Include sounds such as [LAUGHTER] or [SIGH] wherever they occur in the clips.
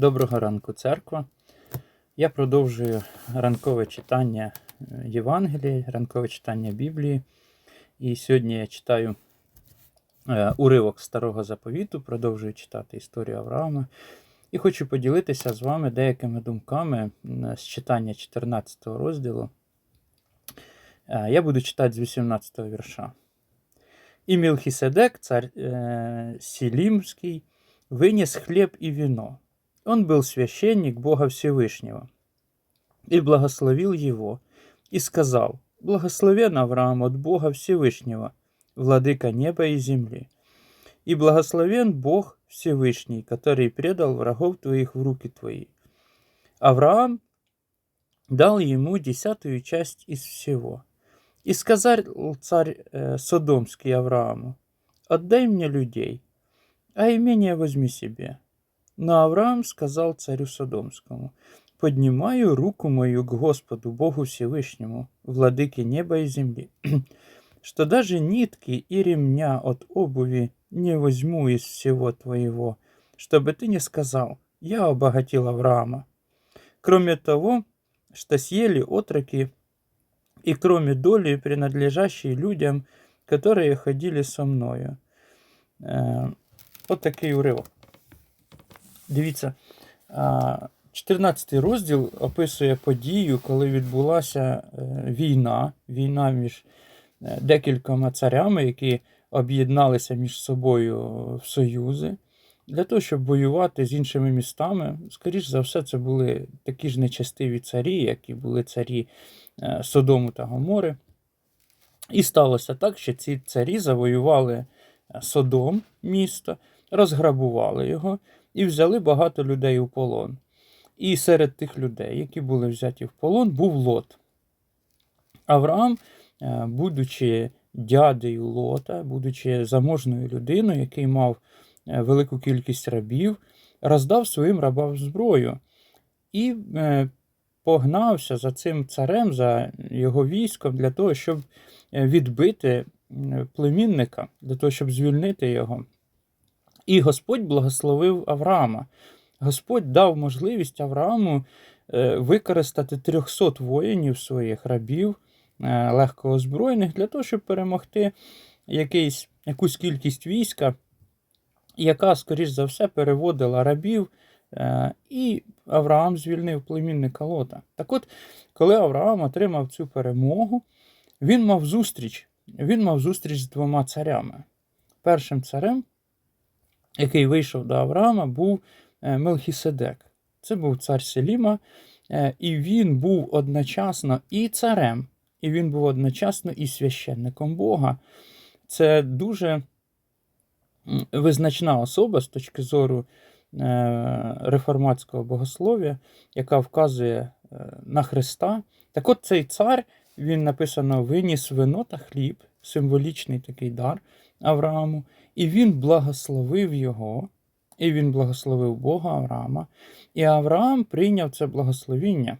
Доброго ранку, церква. Я продовжую ранкове читання е, Євангелії, ранкове читання Біблії. І сьогодні я читаю е, уривок Старого Заповіту, продовжую читати історію Авраама. І хочу поділитися з вами деякими думками з читання 14 розділу. Е, Я буду читати з 18 вірша. І Мілхиседек, цар э, Силимский, вынес хлеб и вино. Он был священник Бога Всевышнего. И благословил его, и сказал, «Благословен Авраам от Бога Всевышнего, владыка неба и земли. И благословен Бог Всевышний, который предал врагов твоих в руки твои». Авраам дал ему десятую часть из всего. И сказал царь э, Содомский Аврааму, «Отдай мне людей, а имение возьми себе». Но Авраам сказал царю Содомскому, «Поднимаю руку мою к Господу, Богу Всевышнему, владыке неба и земли, [CLEARS THROAT] что даже нитки и ремня от обуви не возьму из всего твоего, чтобы ты не сказал, я обогатил Авраама. Кроме того, что съели отроки и кроме доли, принадлежащей людям, которые ходили со мною. Е, от такий уривок. Дивіться, а, 14 розділ описує подію, коли відбулася е, війна, війна між е, декількома царями, які об'єдналися між собою в союзи. Для того, щоб воювати з іншими містами, скоріш за все, це були такі ж нечестиві царі, які були царі е, Содому та Гомори. І сталося так, що ці царі завоювали Содом, місто, розграбували його і взяли багато людей у полон. І серед тих людей, які були взяті в полон, був Лот. Авраам, е, будучи дядею Лота, будучи заможною людиною, який мав е, велику кількість рабів, роздав своїм рабам зброю і е, погнався за цим царем, за його військом, для того, щоб відбити племінника, для того, щоб звільнити його. І Господь благословив Авраама. Господь дав можливість Аврааму е, використати 300 воїнів своїх рабів, е, легко озброєних, для того, щоб перемогти якийсь, якусь кількість війська, яка, скоріш за все, переводила рабів, е, і Авраам звільнив племінника Лота. Так от, коли Авраам отримав цю перемогу, він мав зустріч. Він мав зустріч з двома царями. Першим царем, який вийшов до Авраама, був е, Мелхіседек. Це був цар Селіма, е, і він був одночасно і царем, і він був одночасно і священником Бога. Це дуже визначна особа з точки зору е, реформатського богослов'я, яка вказує на Христа. Так от цей цар, він написано, виніс вино та хліб, символічний такий дар Аврааму, і він благословив його, і він благословив Бога Авраама. І Авраам прийняв це благословіння.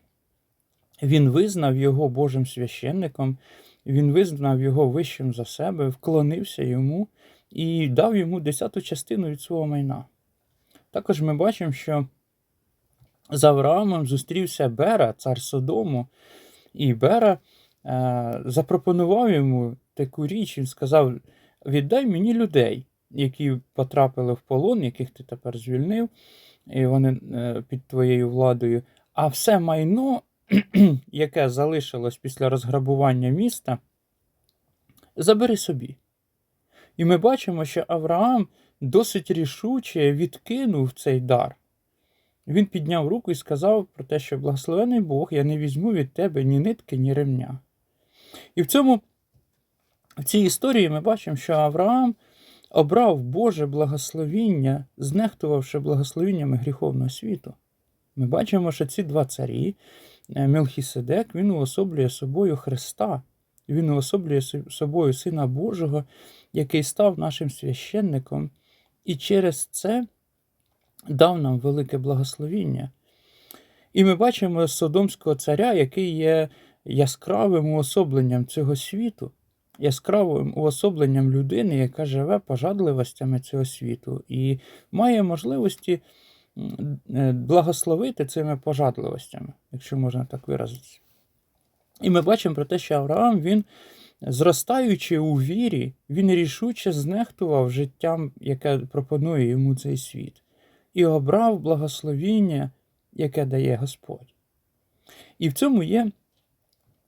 Він визнав його Божим священником, він визнав його вищим за себе, вклонився йому і дав йому десяту частину від свого майна. Також ми бачимо, що з Авраамом зустрівся Бера, цар Содому, і Бера е, запропонував йому таку річ, він сказав: віддай мені людей, які потрапили в полон, яких ти тепер звільнив, і вони е, під твоєю владою. А все майно, [CLEARS THROAT] яке залишилось після розграбування міста, забери собі. І ми бачимо, що Авраам досить рішуче відкинув цей дар. Він підняв руку і сказав про те, що благословений Бог, я не візьму від тебе ні нитки, ні ремня. І в цьому, в цій історії ми бачимо, що Авраам обрав Боже благословіння, знехтувавши благословіннями гріховного світу. Ми бачимо, що ці два царі, е, Мелхіседек, він уособлює собою Христа, він уособлює собою Сина Божого, який став нашим священником, і через це дав нам велике благословіння. І ми бачимо Содомського царя, який є яскравим уособленням цього світу, яскравим уособленням людини, яка живе пожадливостями цього світу, і має можливості е, благословити цими пожадливостями, якщо можна так виразитися. І ми бачимо про те, що Авраам, він, зростаючи у вірі, він рішуче знехтував життям, яке пропонує йому цей світ, і обрав благословіння, яке дає Господь. І в цьому є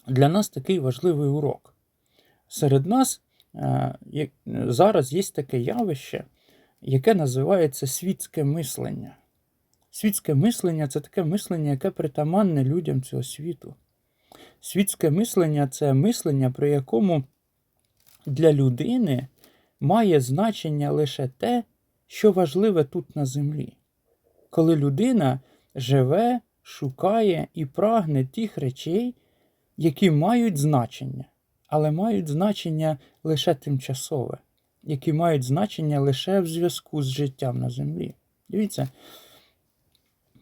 для нас такий важливий урок. Серед нас е, зараз є таке явище, яке називається світське мислення. Світське мислення це таке мислення, яке притаманне людям цього світу. Світське мислення це мислення, при якому для людини має значення лише те, що важливе тут на землі. Коли людина живе, шукає і прагне тих речей, які мають значення, але мають значення лише тимчасове, які мають значення лише в зв'язку з життям на землі. Дивіться,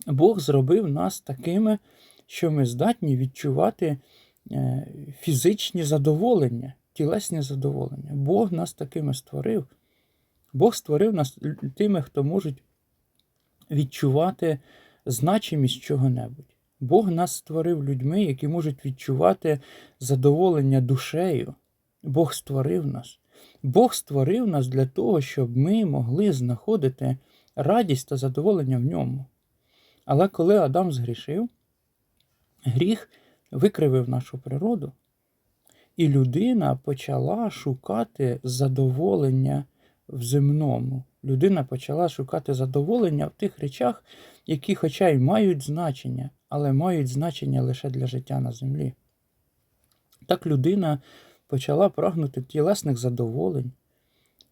Бог зробив нас такими, що ми здатні відчувати е, фізичні задоволення, тілесні задоволення. Бог нас такими створив. Бог створив нас тими, хто можуть відчувати значимість чого-небудь. Бог нас створив людьми, які можуть відчувати задоволення душею. Бог створив нас. Бог створив нас для того, щоб ми могли знаходити радість та задоволення в ньому. Але коли Адам згрішив, гріх викривив нашу природу, і людина почала шукати задоволення в земному. Людина почала шукати задоволення в тих речах, які, хоча й мають значення, але мають значення лише для життя на землі. Так людина почала прагнути тілесних задоволень,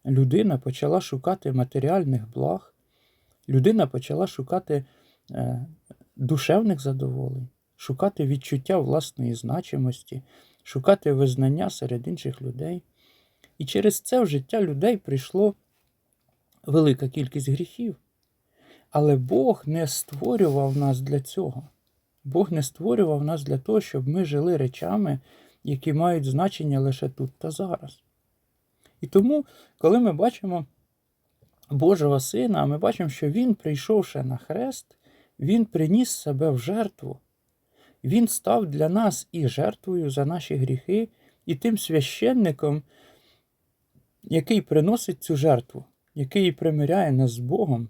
людина почала шукати матеріальних благ, людина почала шукати е, душевних задоволень, шукати відчуття власної значимості, шукати визнання серед інших людей. І через це в життя людей прийшло велика кількість гріхів. Але Бог не створював нас для цього. Бог не створював нас для того, щоб ми жили речами, які мають значення лише тут та зараз. І тому, коли ми бачимо Божого Сина, ми бачимо, що Він, прийшовши на хрест, Він приніс себе в жертву. Він став для нас і жертвою за наші гріхи, і тим священником, який приносить цю жертву, який примиряє нас з Богом.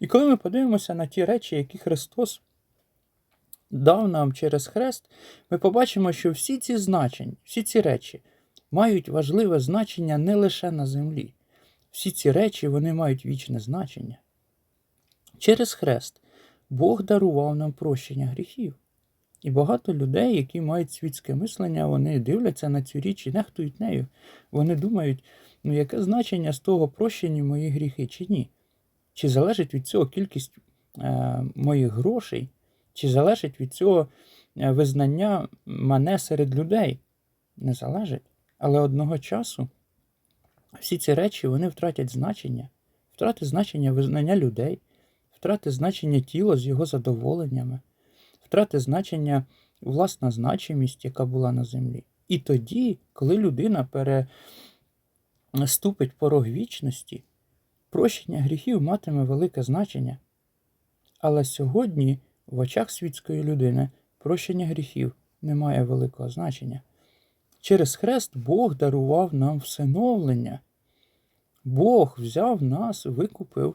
І коли ми подивимося на ті речі, які Христос дав нам через хрест, ми побачимо, що всі ці значення, всі ці речі мають важливе значення не лише на землі. Всі ці речі вони мають вічне значення. Через хрест Бог дарував нам прощення гріхів. І багато людей, які мають світське мислення, вони дивляться на цю річ і нехтують нею. Вони думають, ну яке значення з того прощені мої гріхи чи ні? Чи залежить від цього кількість е, моїх грошей, чи залежить від цього е, визнання мене серед людей? Не залежить. Але одного часу всі ці речі вони втратять значення, втратить значення визнання людей, втратить значення тіла з його задоволеннями, втратить значення власна значимість, яка була на землі. І тоді, коли людина переступить порог вічності, прощення гріхів матиме велике значення. Але сьогодні в очах світської людини прощення гріхів не має великого значення. Через хрест Бог дарував нам всиновлення. Бог взяв нас, викупив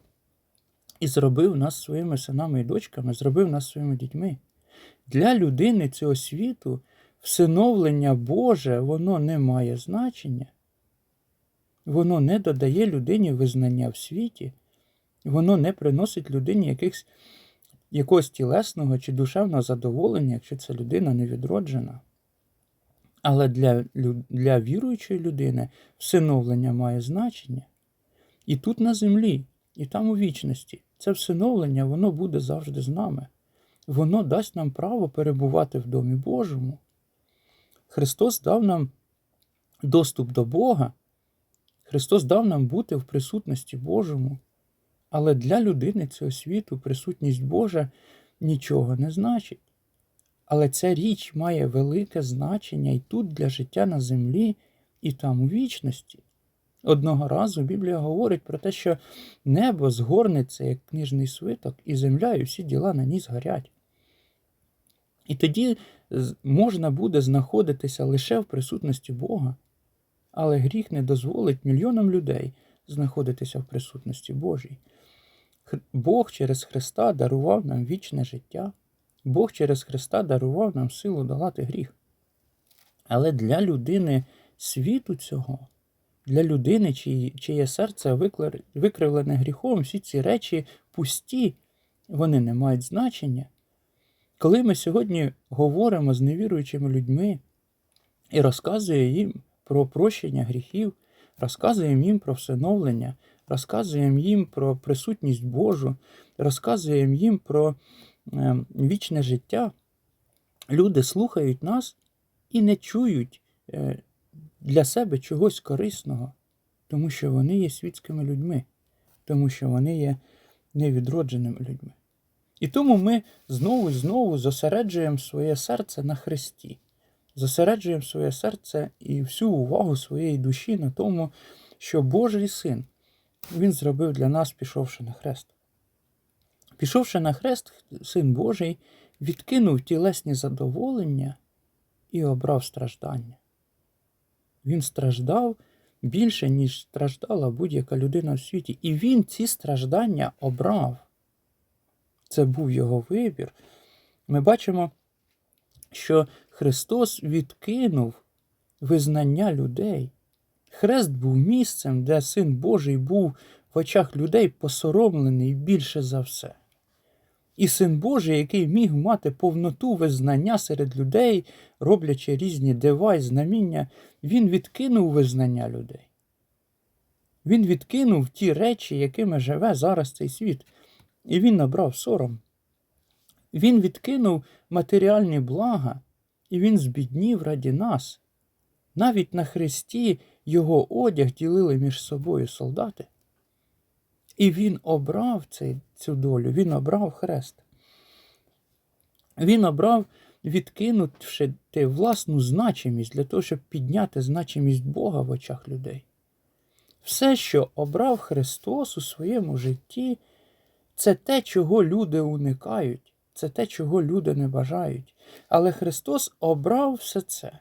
і зробив нас своїми синами і дочками, зробив нас своїми дітьми. Для людини цього світу всиновлення Боже, воно не має значення. Воно не додає людині визнання в світі, воно не приносить людині якихось, якогось тілесного чи душевного задоволення, якщо ця людина не відроджена. Але для, для віруючої людини всиновлення має значення. І тут на землі, і там у вічності. Це всиновлення, воно буде завжди з нами. Воно дасть нам право перебувати в Домі Божому. Христос дав нам доступ до Бога. Христос дав нам бути в присутності Божому. Але для людини цього світу присутність Божа нічого не значить. Але ця річ має велике значення і тут для життя на землі, і там у вічності. Одного разу Біблія говорить про те, що небо згорнеться як книжний свиток, і земля, і всі діла на ній згорять. І тоді можна буде знаходитися лише в присутності Бога, але гріх не дозволить мільйонам людей знаходитися в присутності Божій. Бог через Христа дарував нам вічне життя. Бог через Христа дарував нам силу долати гріх. Але для людини світу цього, для людини, чиї- чиє серце викривлене гріхом, всі ці речі пусті, вони не мають значення. Коли ми сьогодні говоримо з невіруючими людьми і розказуємо їм про прощення гріхів, розказуємо їм про всиновлення, розказуємо їм про присутність Божу, розказуємо їм про е, вічне життя, люди слухають нас і не чують е, для себе чогось корисного, тому що вони є світськими людьми, тому що вони є невідродженими людьми. І тому ми знову і знову зосереджуємо своє серце на Христі, зосереджуємо своє серце і всю увагу своєї душі на тому, що Божий син Він зробив для нас, пішовши на хрест. Пішовши на хрест, син Божий відкинув тілесні задоволення і обрав страждання. Він страждав більше, ніж страждала будь-яка людина в світі. І він ці страждання обрав. Це був його вибір. Ми бачимо, що Христос відкинув визнання людей. Хрест був місцем, де Син Божий був в очах людей посоромлений більше за все. І син Божий, який міг мати повноту визнання серед людей, роблячи різні дива й знаміння, він відкинув визнання людей. Він відкинув ті речі, якими живе зараз цей світ, і він набрав сором. Він відкинув матеріальні блага, і він збіднів раді нас. Навіть на хресті його одяг ділили між собою солдати. І він обрав цей, цю долю, він обрав хрест. Він обрав, відкинувши власну значимість для того, щоб підняти значимість Бога в очах людей. Все, що обрав Христос у своєму житті, це те, чого люди уникають, це те, чого люди не бажають. Але Христос обрав все це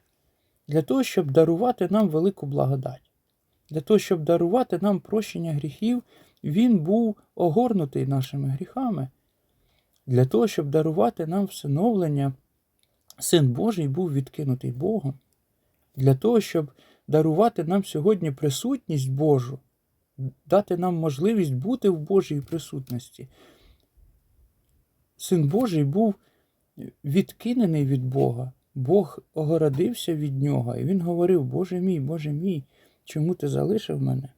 для того, щоб дарувати нам велику благодать, для того, щоб дарувати нам прощення гріхів, Він був огорнутий нашими гріхами. Для того, щоб дарувати нам всиновлення, Син Божий був відкинутий Богом. Для того, щоб дарувати нам сьогодні присутність Божу, дати нам можливість бути в Божій присутності. Син Божий був відкинений від Бога. Бог огородився від нього, і він говорив: Боже мій, Боже мій, чому ти залишив мене?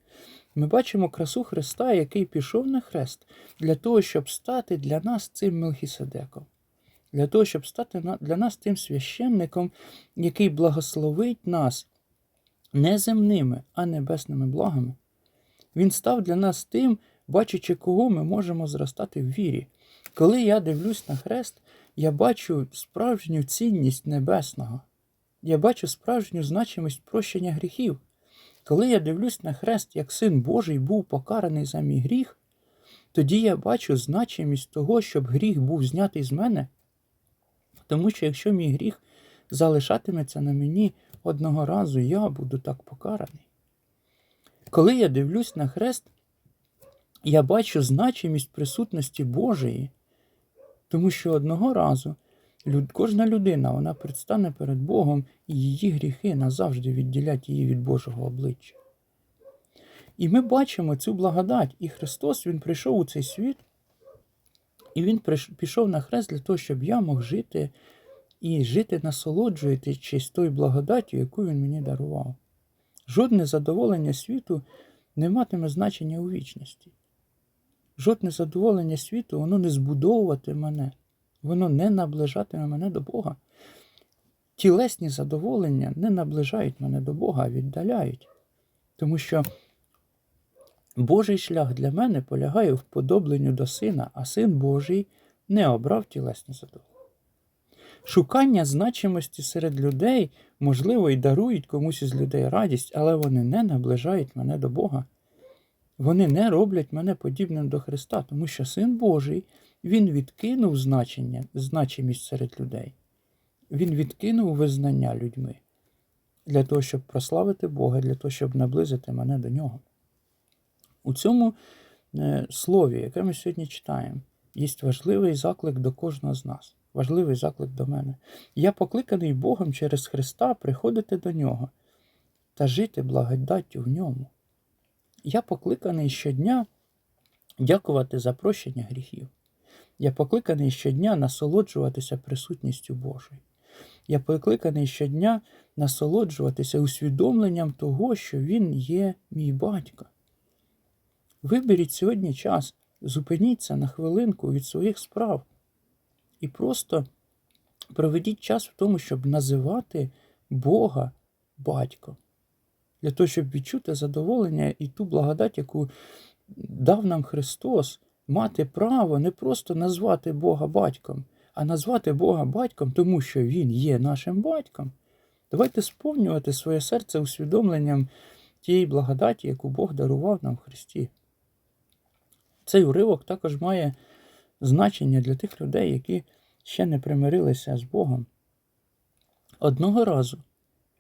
Ми бачимо красу Христа, який пішов на хрест для того, щоб стати для нас цим Мелхіседеком, для того, щоб стати для нас тим священником, який благословить нас не земними, а небесними благами. Він став для нас тим, бачачи, кого ми можемо зростати в вірі. Коли я дивлюсь на хрест, я бачу справжню цінність небесного. Я бачу справжню значимість прощення гріхів. Коли я дивлюсь на хрест, як син Божий був покараний за мій гріх, тоді я бачу значимість того, щоб гріх був знятий з мене. Тому що якщо мій гріх залишатиметься на мені одного разу, я буду так покараний. Коли я дивлюсь на хрест, я бачу значимість присутності Божої, тому що одного разу люд, кожна людина вона предстане перед Богом, і її гріхи назавжди відділять її від Божого обличчя. І ми бачимо цю благодать. І Христос Він прийшов у цей світ, і Він пішов на хрест для того, щоб я мог жити і жити, насолоджуючись тою благодаттю, яку Він мені дарував. Жодне задоволення світу не матиме значення у вічності. Жодне задоволення світу, воно не збудовувати мене, воно не наближатиме мене до Бога. Тілесні задоволення не наближають мене до Бога, а віддаляють. Тому що Божий шлях для мене полягає в подобленню до сина, а син Божий не обрав тілесні задоволення. шукання значимості серед людей, можливо, і дарують комусь із людей радість, але вони не наближають мене до Бога. Вони не роблять мене подібним до Христа, тому що Син Божий Він відкинув значення, значимість серед людей. Він відкинув визнання людьми для того, щоб прославити Бога, для того, щоб наблизити мене до нього. У цьому е, слові, яке ми сьогодні читаємо, є важливий заклик до кожного з нас, важливий заклик до мене. Я покликаний Богом через Христа приходити до нього та жити благодаттю в ньому. Я покликаний щодня дякувати за прощення гріхів. Я покликаний щодня насолоджуватися присутністю Божою. Я покликаний щодня насолоджуватися усвідомленням того, що Він є мій батько. Виберіть сьогодні час, зупиніться на хвилинку від своїх справ і просто проведіть час в тому, щоб називати Бога батьком, для того, щоб відчути задоволення і ту благодать, яку дав нам Христос, мати право не просто назвати Бога батьком, а назвати Бога батьком, тому що Він є нашим батьком. Давайте сповнювати своє серце усвідомленням тієї благодаті, яку Бог дарував нам в Христі. Цей уривок також має значення для тих людей, які ще не примирилися з Богом. Одного разу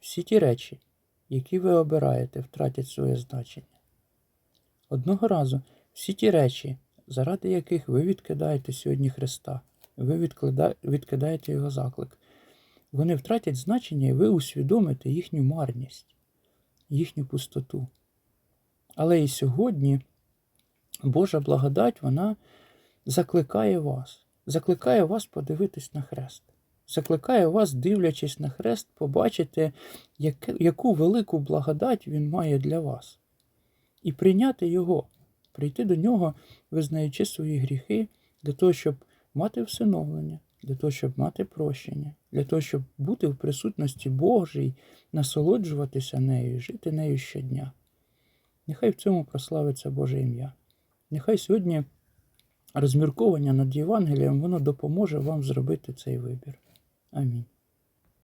всі ті речі, які ви обираєте, втратять своє значення. Одного разу всі ті речі, заради яких ви відкидаєте сьогодні Христа, ви відкидаєте Його заклик, вони втратять значення і ви усвідомите їхню марність, їхню пустоту. Але і сьогодні Божа благодать, вона закликає вас, закликає вас подивитись на хрест, закликає вас, дивлячись на хрест, побачити, яку велику благодать Він має для вас, і прийняти Його, прийти до нього, визнаючи свої гріхи, для того, щоб мати всиновлення, для того, щоб мати прощення, для того, щоб бути в присутності Божій, насолоджуватися нею, жити нею щодня. Нехай в цьому прославиться Боже ім'я. Нехай сьогодні розмірковання над Євангелієм воно допоможе вам зробити цей вибір. Амінь.